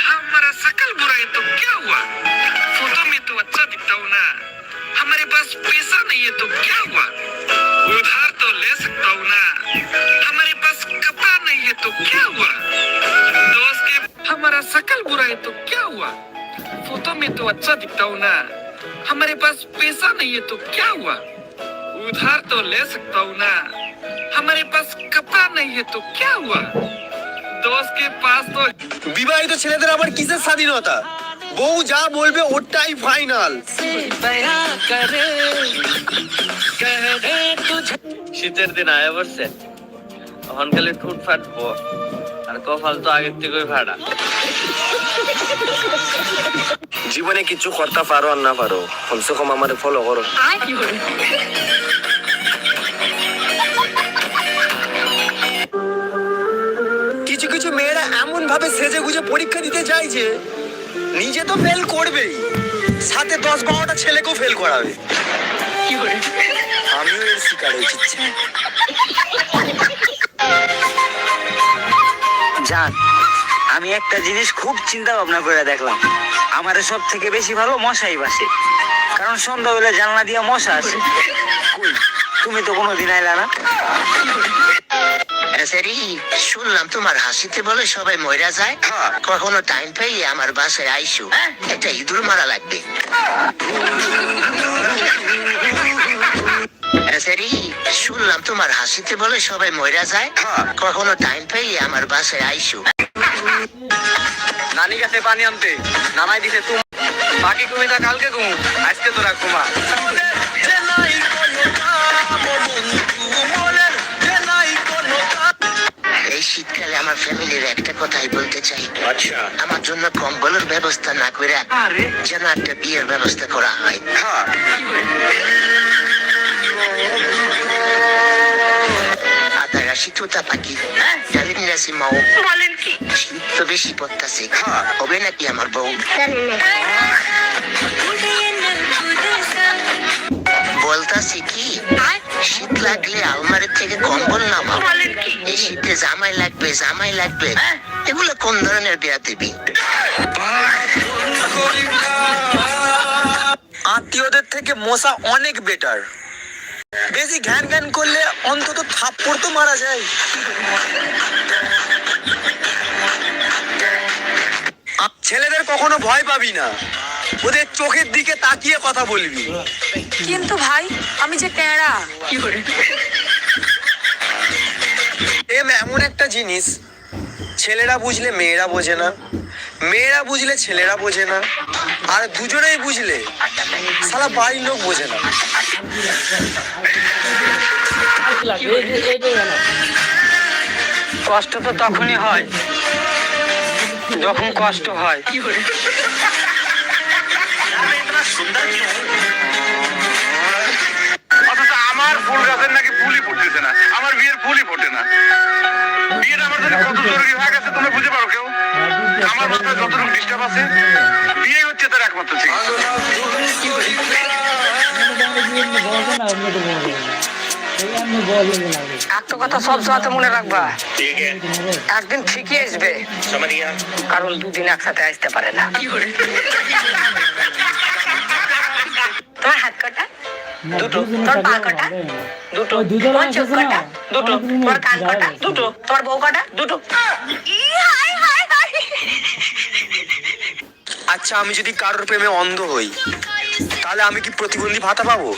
हमारा सकल बुराई तो क्या हुआ? फ़ोटो में तो अच्छा दिखता हूँ ना। हमारे पास पैसा नहीं है तो क्या हुआ? उधार तो ले सकता हूँ ना। हमारे पास कपड़ा नहीं है तो क्या हुआ? दोस्त के हमारा सकल बुराई तो क्या हुआ? फ़ोटो में तो अच्छा दिखता हूँ ना। हमारे पास पैसा नहीं है तो क्या हुआ? उधार तो ले सकता हूँ ना। हमारे पास कपड़ा नहीं है तो क्या हुआ दोस्त के पास तो বিবাহিত ছেলেদের আবার কিসের স্বাধীনতা বউ যা বলবে ওটাই ফাইনাল শীতের দিন আয়া পড়ছে তখন খালি ঠুট ফাটবো আর কপাল তো আগের থেকেই ফাটা জীবনে কিছু করতে পারো আর না পারো কমসে কম আমার ফলো করো মেয়েরা এমন ভাবে সেজে গুজে পরীক্ষা দিতে যায় যে নিজে তো ফেল করবেই। সাথে দশ বারোটা ছেলেকেও ফেল করাবে। আমিও এর শিকার হয়েছি। জান আমি একটা জিনিস খুব চিন্তা ভাবনা করে দেখলাম। আমার সব থেকে বেশি ভালো মশাই বাসে। কারণ সন্ধ্যাবেলা জানলা দিয়ে মশা কই, তুমি তো কোনো দিন আইলা না? সেরি শুনলাম তোমার হাসিতে বলে সবাই মইরা যায়। কখনো টাইম পেয়ে আমার বাসায় আইসু। একটা ইঁদুর মারা লাগবে। সেরি শুনলাম তোমার হাসিতে বলে সবাই মইরা যায়। কখনো টাইম পেয়ে আমার বাসায় আইসু। নানি গেছে পানি আনতে। নামাই দিছে তুমি বাকি কুমিটা কালকে ঘুমু আজকে তোরা ঘুমা। এই শীতকালে আমার ফ্যামিলির একটা কথাই বলতে চাই। আচ্ছা। আমার জন্য কম্বলের ব্যবস্থা না করে যেন একটা বিয়ের ব্যবস্থা করা হয়। হ্যাঁ। আদারাশি তোতা পাখি জানেন রাশি মাও। বলেন কি? শীত তো বেশি পড়তাছে। হবে নাকি আমার বউ? বলতাছি কি? শীত লাগলে আলমারির থেকে কম্বল নামাও। বলেন এই শীতে জামাই লাগবে জামাই লাগবে। এগুলো কোন ধরনের বিয়া দিবি? আত্মীয়দের থেকে মশা অনেক বেটার বেশি ঘ্যান ঘ্যান করলে অন্তত থাপ্পড় তো মারা যায়। ছেলেদের কখনো ভয় পাবি না। ওদের চোখের দিকে তাকিয়ে কথা বলবি। কিন্তু ভাই আমি যে টেরা এম এমন একটা জিনিস ছেলেরা বুঝলে মেয়েরা বোঝে না। মেয়েরা বুঝলে ছেলেরা বোঝে না। আর দুজনেই বুঝলে সালা বাড়ির লোক বোঝে না। কষ্ট তো তখনই হয় যখন কষ্ট হয়। ফুল গাছের নাকি ফুলই ফুটতেছে না? আমার বিয়ের ফুলই ফোটে না। বিয়ের আমার জন্য কত জরুরি হয়ে গেছে তোমরা বুঝতে পারো কেউ? আমার মাথায় যতটুকু ডিস্টার্ব আছে বিয়ে হচ্ছে তার একমাত্র চিকিৎসা। একটা কথা সব সময় মনে রাখবা। একদিন ঠিকই আসবে। কারণ দুদিন একসাথে আসতে পারে না। তোমার হাত কটা দুটো। তোমার পা কটা? দুটো। তোমার চোখ কটা? দুটো। তোমার কান কটা? দুটো। তোমার বউ কটা? দুটো। ই। আচ্ছা আমি যদি কারোর প্রেমে অন্ধ হই তাহলে আমি কি প্রতিবন্ধী ভাতা পাবো?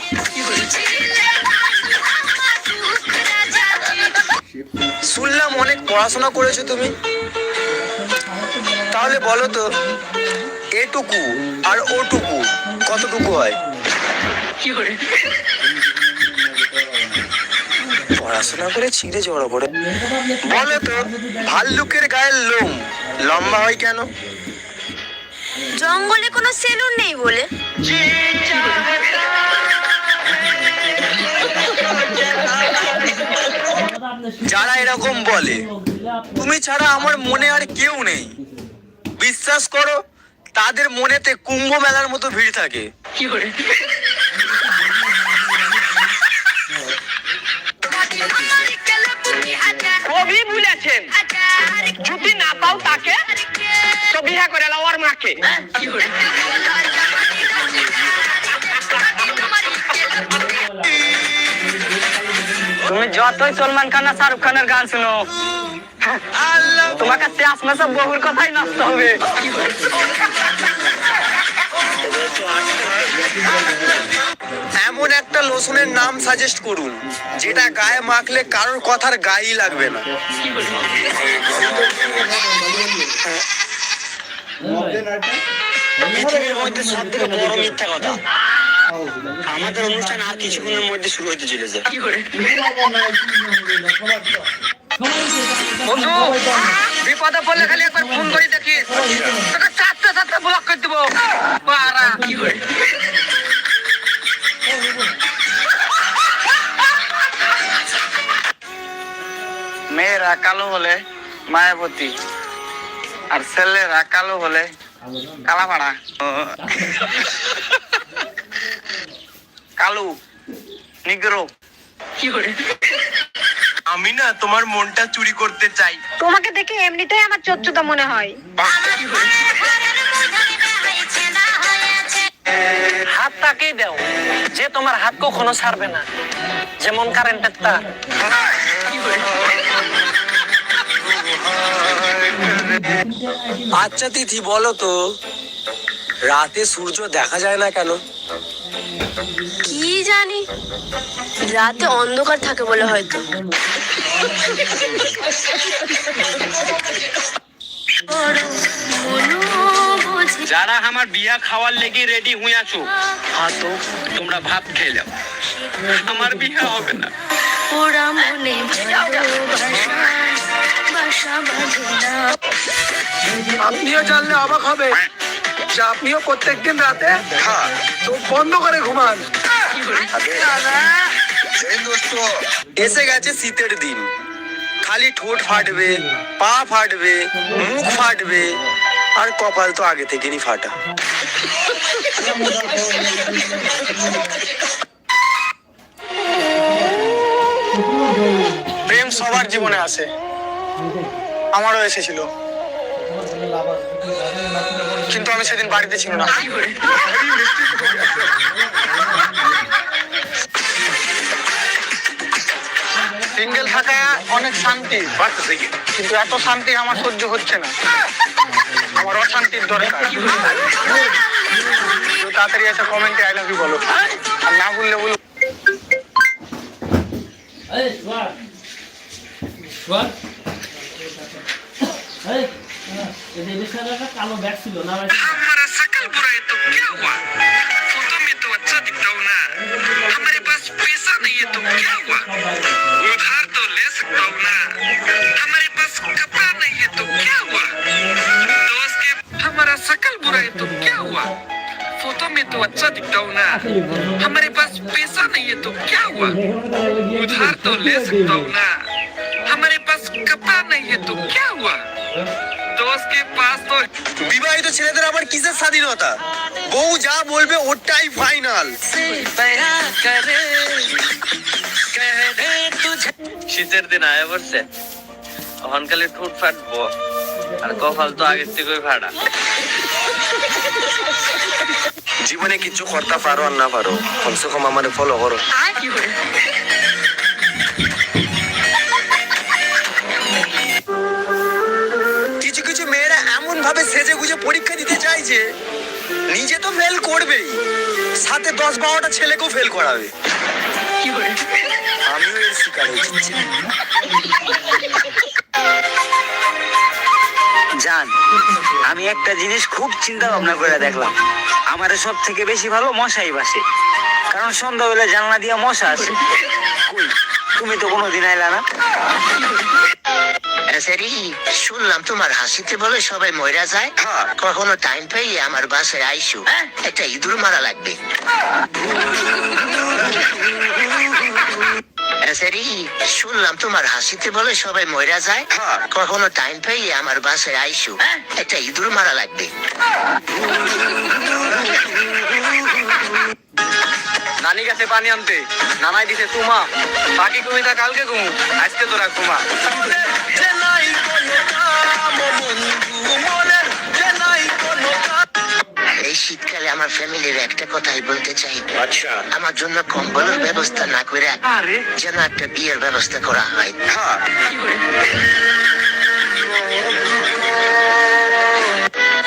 শুনলাম অনেক পড়াশোনা করেছ তুমি। তাহলে বলো তো এটুকু আর ওটুকু কতটুকু হয়? পড়াশোনা করে ছিঁড়ে জড়ো করে। বলো তো ভাল্লুকের গায়ের লোম লম্বা হয় কেন? জঙ্গলে কোনো সেলুন নেই বলে। যারা এরকম বলে তুমি ছাড়া আমার মনে আর কেউ নেই। বিশ্বাস করো তাদের মনেতে কুম্ভ মেলার মতো ভিড় থাকে। কি কবি বলেছেন, যদি না পাও তাকে তো বিহা করে লাও আর মাকে। তুমি যতই সলমান খান আর শাহরুখ খানের গান শুনো তোমাকে শেষ সব বহুর কথাই নাচতে হবে। এমন একটা লোশনের নাম সাজেস্ট করুন যেটা গায়ে মাখলে কারোর কথার গায়েই লাগবে না। পৃথিবীর মধ্যে সব থেকে বড় মিথ্যা কথা। আমাদের অনুষ্ঠান আর কিছুক্ষণের মধ্যে শুরু হতে চলেছে। বন্ধু বিপদে পড়লে খালি একবার ফোন করে দেখি। তোকে চারটে চারটে ব্লক করে দেবো। বারা মেয়েরা কালো হলে মায়াবতী আর ছেলেরা কালো হলে কালাপাড়া। কালু নিগ্রো। আমি না তোমার মনটা চুরি করতে চাই। তোমাকে দেখে এমনিতেই আমার চচ্চুতা মনে হয়। হাত তাকেই দাও যে তোমার হাত কখনো ছাড়বে না যেমন কারেন্টের তার। আচ্ছা তিথি বলো তো রাতে সূর্য দেখা যায় না কেন? কি জানি রাতে অন্ধকার থাকে বলে হয়তো। যারা আমার বিয়া খাওয়ার লেগে রেডি হয়ে আছো হাতো তোমরা ভাত খেয়ে যাও আমার বিয়া হবে না। ওরা মনে বাসা বাঁধে না আপনিও জানলে অবাক হবে। যে আপনিও প্রত্যেকদিন রাতে চোখ বন্ধ করে ঘুমান। এসে গেছে শীতের দিন। খালি ঠোঁট ফাটবে পা ফাটবে মুখ ফাটবে আর কপাল তো আগে থেকেই ফাটা। প্রেম সবার জীবনে আসে আমারও এসেছিল। কিন্তু আমি সেদিন বাড়িতে ছিল না। সিঙ্গেল থাকা অনেক শান্তি, কিন্তু এত শান্তি আমার সহ্য হচ্ছে না। আমার অশান্তির দরকার। তাড়াতাড়ি এসে কমেন্টে আই লাভ ইউ বলো। আর না বললে বলো। Hey, Swat. Swat. Hey, এদের বিশাল একটা কালো ব্যাগ ছিল না ভাই हमारा शकल बुराई तो क्या हुआ फोटो में तो अच्छा दिखता हूँ ना हमारे पास पैसा नहीं है तो क्या हुआ उधार तो ले सकता हूँ ना हमारे पास कपड़ा नहीं है तो क्या हुआ दोस्त के हमारा शकल बुराई तो क्या हुआ फोटो में तो अच्छा दिखता हूँ ना हमारे पास पैसा नहीं है तो क्या हुआ उधार तो ले सकता हूँ ना বিবাহিত ছেলেদের আবার কিসের স্বাধীনতা? বউ যা বলবে ওটাই ফাইনাল শীতের দিন আয়া পড়ছে। এখন খালি ঠোঁট ফাটবো। আর কপাল তো আগের থেকেই ফাটা। জীবনে কিছু করতে পারো আর না পারো। কমসে কম আমাদের ফলো করো। ভাবে সেজে গুজে পরীক্ষা দিতে যে নিজে তো ফেল করবেই। সাথে দশ বারোটা ছেলেকেও ফেল করাবে। জান, আমি একটা জিনিস খুব চিন্তা ভাবনা করে দেখলাম। আমার সব থেকে বেশি ভালো মশাই বাসে। কারণ সন্ধ্যাবেলা জানলা দিয়ে মশা আসে। তুমি তো কোনোদিন আইলা না? এসারি শুনলাম তোমার হাসিতে বলে সবাই মইরা যায়। কখনো টাইম পেয়ে আমার বাসায় আইসু। একটা ইঁদুর মারা লাগবে। এসারি শুনলাম তোমার হাসিতে বলে সবাই মইরা যায়। কখনো টাইম পেয়ে আমার বাসায় আইসু। একটা ইঁদুর মারা লাগবে। নানি গেছে পানি আনতে। নানাই দিছে তুমা বাকি কবিতা কালকে ঘুমু আজকে তোরা ঘুমা। এই শীতকালে আমার ফ্যামিলির একটা কথাই বলতে চাই। আচ্ছা। আমার জন্য কম্বলের ব্যবস্থা না করে আরে। যেন একটা বিয়ের ব্যবস্থা করা হয়। হ্যাঁ।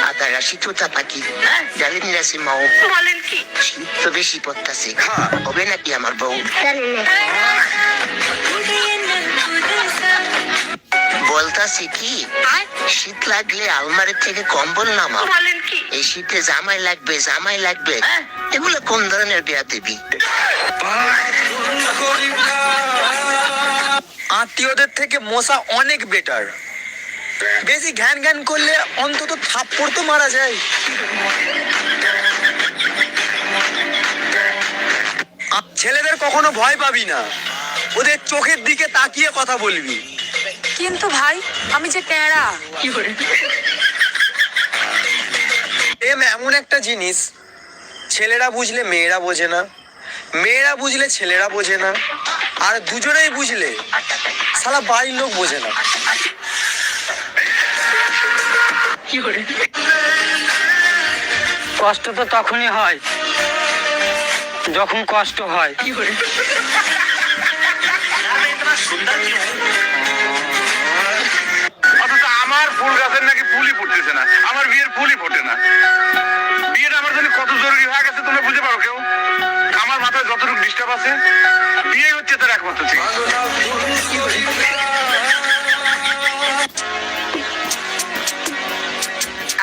আদা রাশি তোতা পাখি জানেন রাশি মাও। বলেন কি? শীত তো বেশি পড়তাছে। হ্যাঁ। হবে নাকি আমার বউ? বলতাছি কি? শীত লাগলে আলমারি থেকে কম্বল নামাও। বলেন কি? এই শীতে জামাই লাগবে জামাই লাগবে। এগুলো কোন ধরনের বিয়া দেবী? আত্মীয়দের থেকে মশা অনেক বেটার বেশি ঘ্যান ঘ্যান করলে অন্তত থাপ্পড় তো মারা যায়। ছেলেদের কখনো ভয় পাবি না। ওদের চোখের দিকে তাকিয়ে কথা বলবি। কিন্তু ভাই আমি যে টেরা। প্রেম এমন একটা জিনিস ছেলেরা বুঝলে মেয়েরা বোঝে না। মেয়েরা বুঝলে ছেলেরা বোঝে না। আর দুজনেই বুঝলে সালা বাড়ির লোক বোঝে না। কষ্ট তো তখনই হয় যখন কষ্ট হয়। আমার বিয়ের ফুলই ফোটে না। বিয়েটা আমার জন্য কত জরুরি হয়ে গেছে তোমরা বুঝতে পারো কেউ? আমার মাথায় যতটুকু ডিস্টার্ব আছে বিয়ে হচ্ছে তার একমাত্র ঠিক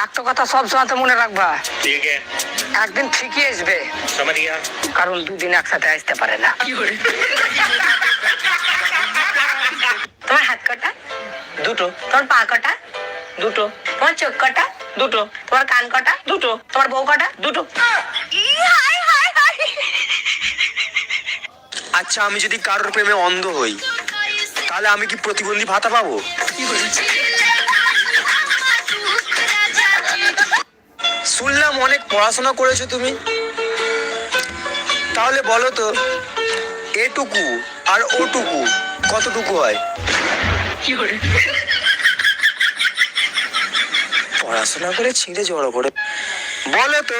একটা কথা সব সময় তো মনে রাখবা। একদিন ঠিকই আসবে। কারণ দুদিন একসাথে আসতে পারে না। তোমার হাত কটা? দুটো। তোমার পা কটা? দুটো। তোমার চোখ কটা? দুটো। তোমার কান কটা? দুটো। তোমার বউ কটা? দুটো। আচ্ছা আমি যদি কারোর প্রেমে অন্ধ হই তাহলে আমি কি প্রতিবন্ধী ভাতা পাবো? শুনলাম অনেক পড়াশোনা করেছ তুমি। তাহলে বলো তো এটুকু আর ওটুকু কতটুকু হয়? পড়াশোনা করে ছিঁড়ে জড়ো করে। বলো তো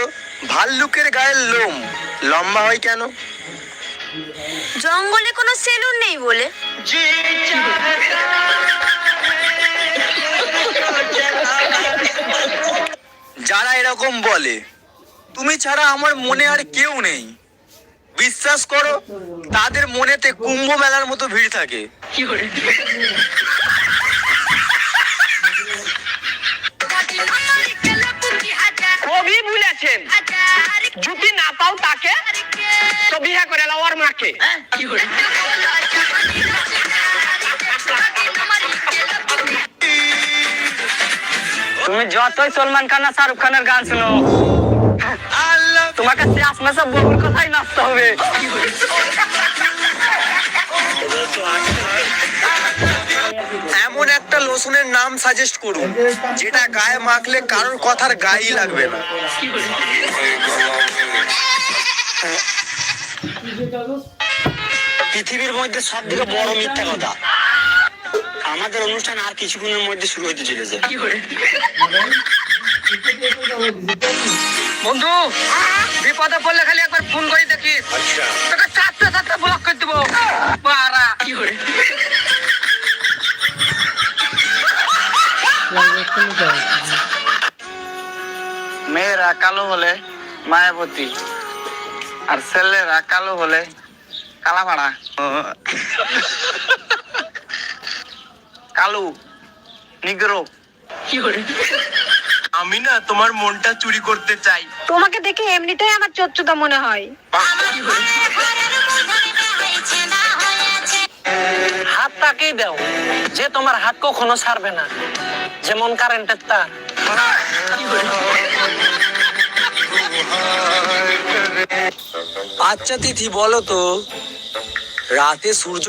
ভাল্লুকের গায়ের লোম লম্বা হয় কেন? জঙ্গলে কোনো সেলুন নেই বলে। যারা এরকম বলে তুমি ছাড়া আমার মনে আর কেউ নেই। বিশ্বাস করো তাদের মনেতে কুম্ভ মেলার মতো ভিড় থাকে। যদি না পাও তাকে তো বিয়ে করে লাও ওর মাকে। তুমি যতই সলমান খান আর শাহরুখ খানের গান শুনো। তোমাকে শেষ মাসে বহুর কথাই নাচতে হবে। এমন একটা লোশনের নাম সাজেস্ট করুন যেটা গায়ে মাখলে কারোর কথার গায়েই লাগবে না। পৃথিবীর মধ্যে সব থেকে বড় মিথ্যা কথা। আমাদের অনুষ্ঠান আর কিছুক্ষণের মধ্যে শুরু হতে চলেছে। বন্ধু বিপদে পড়লে খালি একবার ফোন করে দেখি। তোকে চারটে চারটে ব্লক করে দেবো। বারা মেয়েরা কালো হলে মায়াবতী আর ছেলেরা কালো হলে কালাপাড়া কালু নিগ্রো। আমি না তোমার মনটা চুরি করতে চাই। তোমাকে দেখে এমনিটাই আমার চচ্চুদা মনে হয়। তাকেই দাও। যে তোমার হাত কখনো ছাড়বে না। যেমন কারেন্টের তার। আচ্ছা তিথি, বলো তো, রাতে সূর্য